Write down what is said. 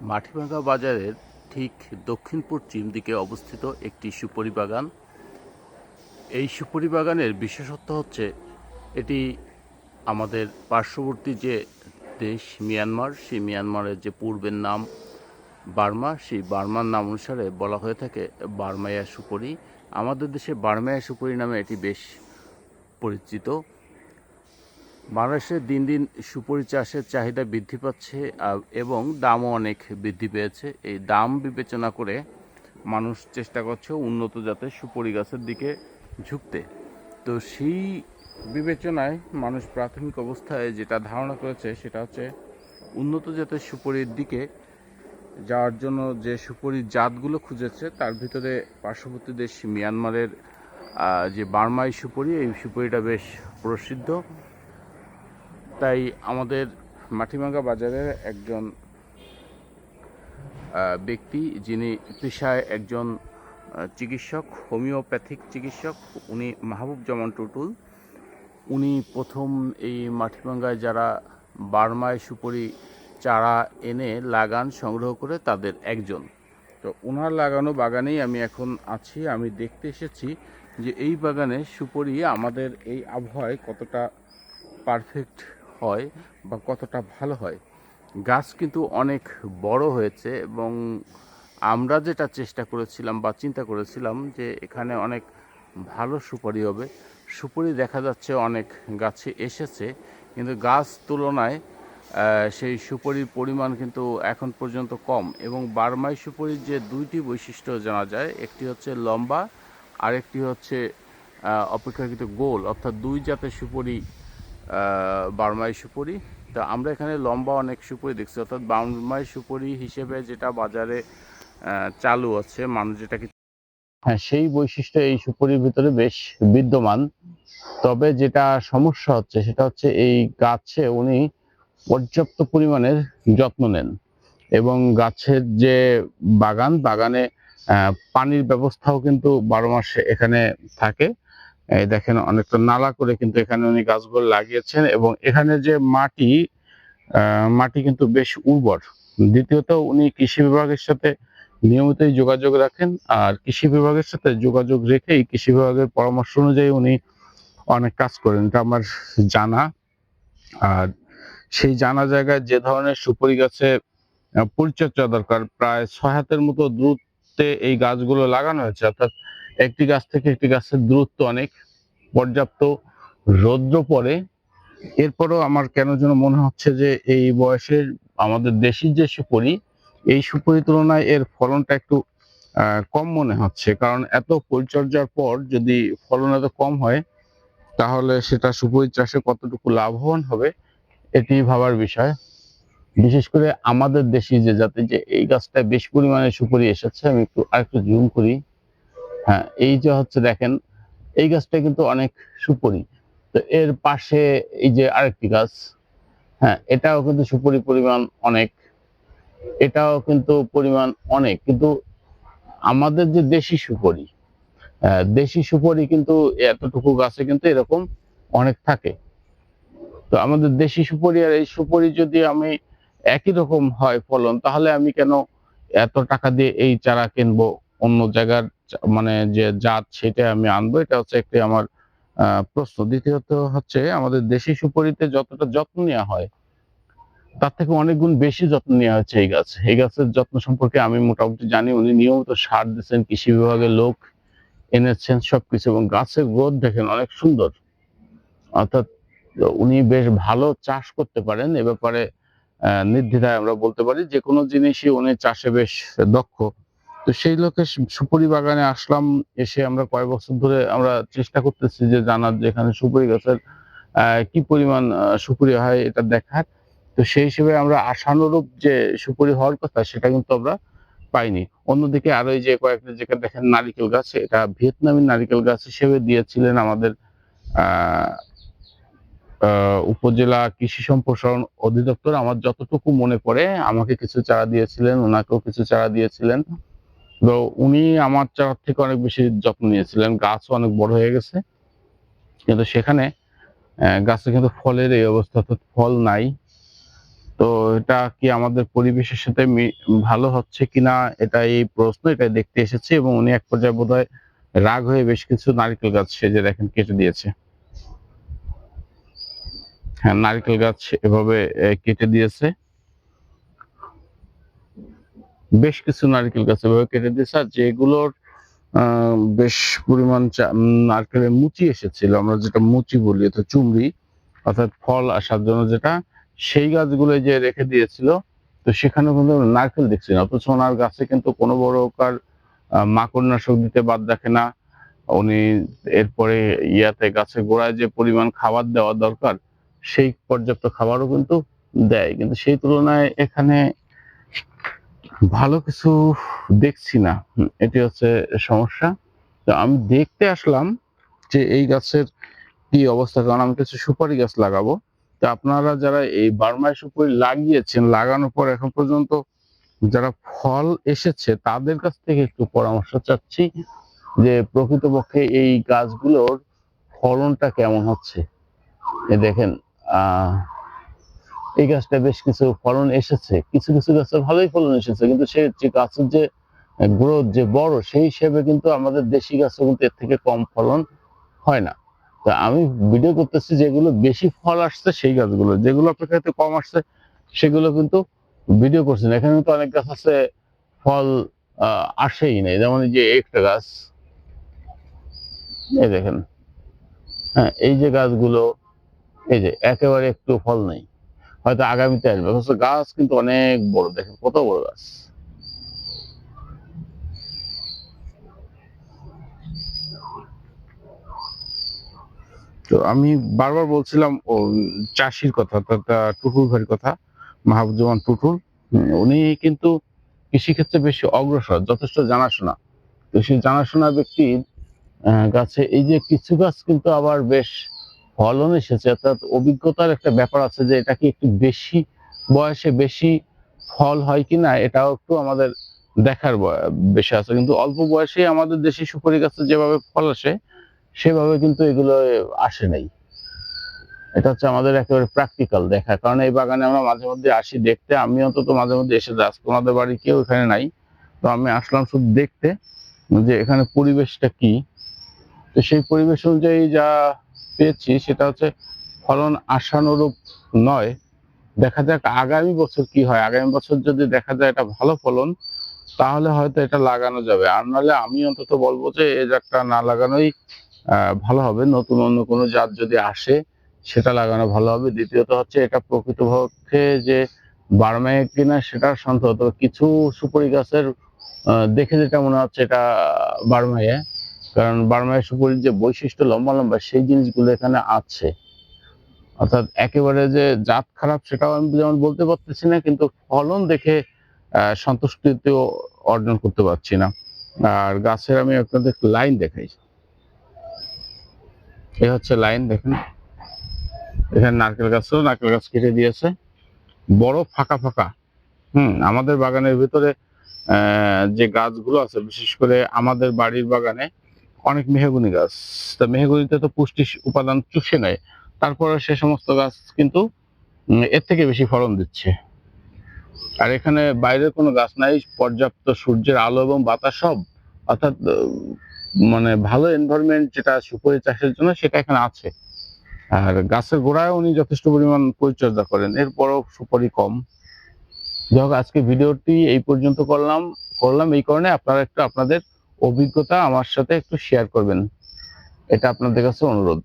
মাটিভাঙ্গা বাজারের ঠিক দক্ষিণ পশ্চিম দিকে অবস্থিত একটি সুপারি বাগান এই সুপারি বাগানের বিশেষত্ব হচ্ছে এটি আমাদের পার্শ্ববর্তী যে দেশ মিয়ানমার, সেই মিয়ানমারের যে পূর্বের নাম বার্মা, সেই বার্মার নাম অনুসারে বলা হয়ে থাকে বার্মায়া সুপরি। আমাদের দেশে বার্মায়া সুপরি নামে এটি বেশ পরিচিত। বাংলাদেশে দিন দিন সুপারি চাষের চাহিদা বৃদ্ধি পাচ্ছে এবং দামও অনেক বৃদ্ধি পেয়েছে। এই দাম বিবেচনা করে মানুষ চেষ্টা করছে উন্নত জাতের সুপারি গাছের দিকে ঝুঁকতে। তো সেই বিবেচনায় মানুষ প্রাথমিক অবস্থায় যেটা ধারণা করেছে সেটা হচ্ছে উন্নত জাতের সুপারির দিকে যাওয়ার জন্য যে সুপারির জাতগুলো খুঁজেছে, তার ভিতরে পার্শ্ববর্তী দেশ মিয়ানমারের যে বার্মাই সুপারি, এই সুপারিটা বেশ প্রসিদ্ধ। তাই আমাদের মাটিমাঙ্গা বাজারের একজন ব্যক্তি যিনি পেশায় একজন চিকিৎসক, হোমিওপ্যাথিক চিকিৎসক, উনি মাহবুব জামান টুটুল। উনি প্রথম এই মাটিমাঙ্গায় যারা বার্মায় সুপরি চারা এনে লাগান, সংগ্রহ করে তাদের একজন। তো ওনার লাগানো বাগানেই আমি এখন আছি, আমি দেখতে এসেছি যে এই বাগানে সুপরি আমাদের এই আবহাওয়ায় কতটা পারফেক্ট হয় বা কতটা ভালো হয়। গাছ কিন্তু অনেক বড় হয়েছে এবং আমরা যেটা চেষ্টা করেছিলাম বা চিন্তা করেছিলাম যে এখানে অনেক ভালো সুপারি হবে। সুপারি দেখা যাচ্ছে অনেক গাছে এসেছে, কিন্তু গাছ তুলনায় সেই সুপারির পরিমাণ কিন্তু এখন পর্যন্ত কম এবং বারমাই সুপারির যে দুইটি বৈশিষ্ট্য জানা যায়, একটি হচ্ছে লম্বা আরেকটি হচ্ছে অপেক্ষাকৃত গোল, অর্থাৎ দুই জাতের সুপারি বার্মাই সুপুরি। তো আমরা এখানে লম্বা অনেক সুপুরি দেখছি। অর্থাৎ বার্মাই সুপুরি হিসেবে যেটা বাজারে চালু আছে, মানুষ যেটাকে হ্যাঁ সেই বৈশিষ্ট্য এই সুপুরির ভিতরে বেশ বিদ্যমান। তবে যেটা সমস্যা হচ্ছে, সেটা হচ্ছে এই গাছে উনি পর্যাপ্ত পরিমাণের যত্ন নেন এবং গাছের যে বাগান, বাগানে পানির ব্যবস্থাও কিন্তু বারো মাস এখানে থাকে। এই দেখেন অনেকটা নালা করে কিন্তু এখানে উনি গাছগুলো লাগিয়েছেন এবং এখানে যে মাটি মাটি কিন্তু বেশ উর্বর। দ্বিতীয়ত উনি কৃষি বিভাগের সাথে নিয়মিতই যোগাযোগ রাখেন আর কৃষি বিভাগের সাথে যোগাযোগ রেখেই কৃষি বিভাগের পরামর্শ অনুযায়ী উনি অনেক কাজ করেন। এটা আমার জানা। আর সেই জানা জায়গায় যে ধরনের সুপারি গাছে পরিচর্যা দরকার, প্রায় ছয় হাতের মতো দূরত্বে এই গাছগুলো লাগানো হয়েছে। অর্থাৎ একটি গাছ থেকে একটি গাছের দূরত্ব অনেক, পর্যাপ্ত রৌদ্র পড়ে। এরপরও আমার কেন যেন মনে হচ্ছে যে এই বয়সের আমাদের দেশি যে সুপুরি, এই সুপুরি তুলনায় এর ফলনটা একটু কম মনে হচ্ছে। কারণ এত পরিচর্যার পর যদি ফলন এত কম হয়, তাহলে সেটা সুপুরি চাষে কতটুকু লাভবান হবে, এটি ভাবার বিষয়। বিশেষ করে আমাদের দেশি যে যাতে যে এই গাছটা বেশ পরিমাণে সুপুরি এসেছে, আমি একটু আরেকটু জুম করি। হ্যাঁ এই যে হচ্ছে দেখেন এই গাছটা কিন্তু অনেক সুপরি। তো এর পাশে এই যে আরেকটি গাছ হ্যাঁ এটাও কিন্তু সুপুরি পরিমাণ অনেক। এটাও কিন্তু পরিমাণ অনেক। কিন্তু আমাদের যে দেশি সুপরি আহ, দেশি সুপরি কিন্তু এতটুকু গাছে কিন্তু এরকম অনেক থাকে। তো আমাদের দেশি সুপরি আর এই সুপরি যদি আমি একই রকম হয় ফলন তাহলে আমি কেন এত টাকা দিয়ে এই চারা কিনবো? অন্য জায়গার মানে যে জাত সেটা আমি আনব, এটা হচ্ছে একটি আমার প্রশ্ন। দ্বিতীয়ত হচ্ছে আমাদের দেশি সুপারিতে যতটা যত্ন নেওয়া হয়, তার থেকে অনেক গুণ বেশি যত্ন নেওয়া হচ্ছে এই গাছ। এই গাছের যত্ন সম্পর্কে আমি মোটামুটি জানি, উনি নিয়মিত সার দিচ্ছেন কৃষি বিভাগের লোক এনেছেন সবকিছু এবং গাছের গ্রোথ দেখেন অনেক সুন্দর। অর্থাৎ উনি বেশ ভালো চাষ করতে পারেন, এ ব্যাপারে নির্দ্বিধায় আমরা বলতে পারি, যে কোনো জিনিসই উনি চাষে বেশ দক্ষ। তো সেই লোকে সুপুরি বাগানে আসলাম, এসে আমরা কয়েক বছর ধরে আমরা চেষ্টা করতেছি যে জানার যে এখানে সুপুরি গাছের কি পরিমাণ সুপুরি হয় এটা দেখার। তো সেই হিসেবে আমরা আশানুরূপ যে সুপুরি হওয়ার কথা সেটা কিন্তু আমরা পাইনি। অন্যদিকে আরও এই যে কয়েকটা যেখানে দেখেন নারিকেল গাছ, এটা ভিয়েতনামি নারিকেল গাছ হিসেবে দিয়েছিলেন আমাদের উপজেলা কৃষি সম্প্রসারণ অধিদপ্তর। আমার যতটুকু মনে পড়ে, আমাকে কিছু চারা দিয়েছিলেন, ওনাকেও কিছু চারা দিয়েছিলেন। তো উনি আমার চারার থেকে অনেক বেশি যত্ন নিয়েছিলেন। গাছও অনেক বড় হয়ে গেছে। কিন্তু সেখানে গাছে কিন্তু ফলের এই অবস্থা অর্থাৎ ফল নাই। তো তো এটা কি আমাদের পরিবেশের সাথে ভালো হচ্ছে কিনা এটা এই প্রশ্ন এটা দেখতে এসেছে এবং উনি এক পর্যায়ে বোধহয় রাগ হয়ে বেশ কিছু নারকেল গাছ সে যে দেখেন, কেটে দিয়েছে। হ্যাঁ নারকেল গাছ এভাবে কেটে দিয়েছে। বেশ কিছু নারকেল গাছ এভাবে কেটে দিয়েছে। আর যেগুলোর বেশ পরিমাণ নারকেলের মুচি এসেছিল, আমরা যেটা মুচি বলি তো চুমড়ি, অর্থাৎ ফল আসার জন্য যেটা, সেই গাছগুলো যে রেখে দিয়েছিল, তো সেখানে কিন্তু নারকেল দেখছি না। অথচ ওনার গাছে কিন্তু কোনো প্রকার মাকড়নাশক দিতে বাদ রাখে না। উনি এরপরে ইয়াতে গাছের গোড়ায় যে পরিমাণ খাবার দেওয়া দরকার, সেই পর্যাপ্ত খাবারও কিন্তু দেয়। কিন্তু সেই তুলনায় এখানে ভালো কিছু দেখছি না। এটি হচ্ছে সমস্যা। তো আমি দেখতে আসলাম যে এই গাছের কি অবস্থা, কারণ আমি কিছু সুপারি গাছ লাগাবো। তো আপনারা যারা এই বার্মায় সুপারি লাগিয়েছেন, লাগানোর পর এখন পর্যন্ত যারা ফল এসেছে, তাদের কাছ থেকে একটু পরামর্শ চাচ্ছি যে প্রকৃতপক্ষে এই গাছগুলোর ফলনটা কেমন হচ্ছে। দেখেন, আহ এই গাছটা বেশ কিছু ফলন এসেছে। কিছু কিছু গাছের ভালোই ফলন এসেছে, কিন্তু সে যে গাছের যে গ্রোথ যে বড়, সেই হিসেবে কিন্তু আমাদের দেশি গাছও কিন্তু এর থেকে কম ফলন হয় না। তা আমি ভিডিও করতেছি যেগুলো বেশি ফল আসছে সেই গাছগুলো, যেগুলো অপেক্ষাতে কম আসছে সেগুলো কিন্তু ভিডিও করছেন এখানে কিন্তু অনেক গাছ আছে, ফল আসেই নাই। যেমন যে একটা গাছ, এই দেখেন হ্যাঁ এই যে গাছগুলো, এই যে একেবারে একটু ফল নেই। হয়তো আগামীতে আসবে। অথচ গাছ কিন্তু অনেক বড়, দেখেন কত বড় গাছ। তো আমি বারবার বলছিলাম, ও, চাষির কথা অর্থাৎ টুটুল ভাইয়ের কথা মাহবুজ্জামান টুটুল উনি কিন্তু কৃষিক্ষেত্রে বেশি অগ্রসর, যথেষ্ট জানাশোনা। তো সেই জানাশোনা ব্যক্তির গাছে এই যে কিছু গাছ কিন্তু আবার বেশ ফলন এসেছে, অর্থাৎ অভিজ্ঞতার একটা ব্যাপার আছে যে এটা কি একটু বেশি বয়সে বেশি ফল হয় কিনা, এটাও একটু আমাদের দেখার বিষয় আছে। কিন্তু অল্প বয়সে আমাদের দেশে সুপারি গাছে যেভাবে ফল আসে, সেভাবে কিন্তু এগুলো আসে নাই। এটা হচ্ছে আমাদের একেবারে প্র্যাকটিক্যাল দেখা। কারণ এই বাগানে আমরা মাঝে মধ্যে আসি দেখতে, আমি অন্তত মাঝে মধ্যে এসে যাচ্ছি তোমাদের বাড়ি কেউ এখানে নাই, তো আমি আসলাম শুধু দেখতে যে এখানে পরিবেশটা কি। তো সেই পরিবেশ অনুযায়ী যা পেয়েছি সেটা হচ্ছে ফলন আশানুরূপ নয়। দেখা যাক আগামী বছর কি হয়। আগামী বছর যদি দেখা যায় এটা ভালো ফলন, তাহলে হয়তো এটা লাগানো যাবে। আর নাহলে আমি অন্তত বলব যে এই জাতটা না লাগানোই ভালো হবে। নতুন অন্য কোনো জাত যদি আসে, সেটা লাগানো ভালো হবে। দ্বিতীয়ত হচ্ছে এটা প্রকৃতপক্ষে যে বার্মায় কিনা সেটা সন্দেহ। তবে কিছু সুপারি গাছের দেখে যেটা মনে হচ্ছে এটা বার্মায়। কারণ বার্মায় সুপারির যে বৈশিষ্ট্য লম্বা লম্বা সেই জিনিসগুলো এখানে আছে। অর্থাৎ একেবারে যে জাত খারাপ সেটাও আমি যেমন বলতে পারতেছি না কিন্তু ফলন দেখে আহ, সন্তুষ্টিতেও অর্জন করতে পারছি না। আর গাছের আমি আপনাদের লাইন দেখাই। এই হচ্ছে লাইন দেখেন। এখানে নারকেল গাছও নারকেল গাছ কেটে দিয়েছে। বড় ফাঁকা ফাঁকা। হুম আমাদের বাগানের ভিতরে যে গাছগুলো আছে বিশেষ করে আমাদের বাড়ির বাগানে অনেক মেহগুনি গাছ। তা মেহগুনিতে তো পুষ্টি উপাদান চুষে নেয়। তারপরে সে সমস্ত গাছ কিন্তু এর থেকে বেশি ফলন দিচ্ছে। আর এখানে বাইরের কোনো গাছ নাই, পর্যাপ্ত সূর্যের আলো এবং বাতাস সব। অর্থাৎ মানে ভালো এনভায়রনমেন্ট যেটা সুপারি চাষের জন্য সেটা এখানে আছে। আর গাছের গোড়ায় উনি যথেষ্ট পরিমাণ পরিচর্যা করেন। এরপরও সুপারি কম। যাই আজকে ভিডিওটি এই পর্যন্ত করলাম। করলাম এই কারণে আপনারা একটু আপনাদের অভিজ্ঞতা আমার সাথে একটু শেয়ার করবেন। এটা আপনাদের কাছে অনুরোধ।